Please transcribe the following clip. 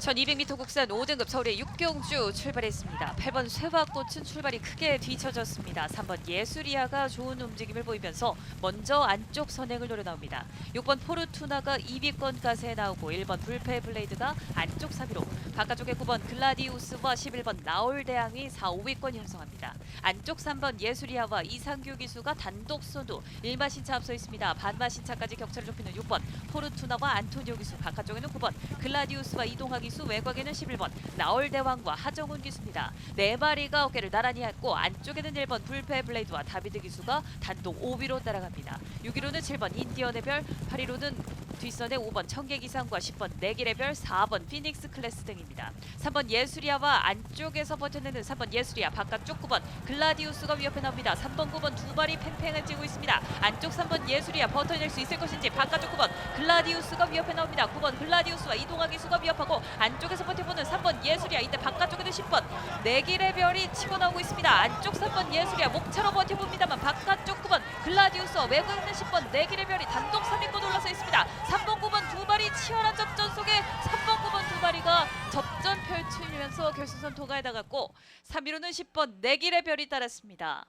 1200m 국산 5등급 서울의 육경주 출발했습니다. 8번 쇠화꽃은 출발이 크게 뒤처졌습니다. 3번 예수리아가 좋은 움직임을 보이면서 먼저 안쪽 선행을 노려 나옵니다. 6번 포르투나가 2위권 가세에 나오고 1번 불페 블레이드가 안쪽 3위로 바깥쪽에 9번 글라디우스와 11번 나올대왕이 4, 5위권 형성합니다. 안쪽 3번 예수리아와 이상규 기수가 단독 선두 1마신차 앞서 있습니다. 반마신차까지 격차를 좁히는 6번 포르투나와 안토니오 기수 바깥쪽에는 9번 글라디우스와 이동하 기수 외곽에는 11번 나올대왕과 하정훈 기수입니다. 네 마리가 어깨를 나란히 했고 안쪽에는 1번 불페 블레이드와 다비드 기수가 단독 5위로 따라갑니다. 6위로는 7번 인디언의 별, 8위로는 뒷선에 5번 청계기상과 10번 내길의 별, 4번 피닉스 클래스 등입니다. 3번 예수리아와 안쪽에서 버텨내는 3번 예수리아, 바깥쪽 9번 글라디우스가 위협해 나옵니다. 3번, 9번 두 발이 팽팽해지고 있습니다. 안쪽 3번 예수리아 버텨낼 수 있을 것인지 바깥쪽 9번 글라디우스가 위협해 나옵니다. 9번 글라디우스와 이동하기 수가 위협하고 안쪽에서 버텨보는 3번 예수리아, 이때 바깥쪽에는 10번 내길의 별이 치고 나오고 있습니다. 안쪽 3번 예수리아 목차로 버텨봅니다만 바깥쪽 9번 글라디우스와 있는 10번 내길의 별이 단독 3위권 올라 치면서 결승선 통과에 나갔고 3위로는 10번 내길의 별이 따랐습니다.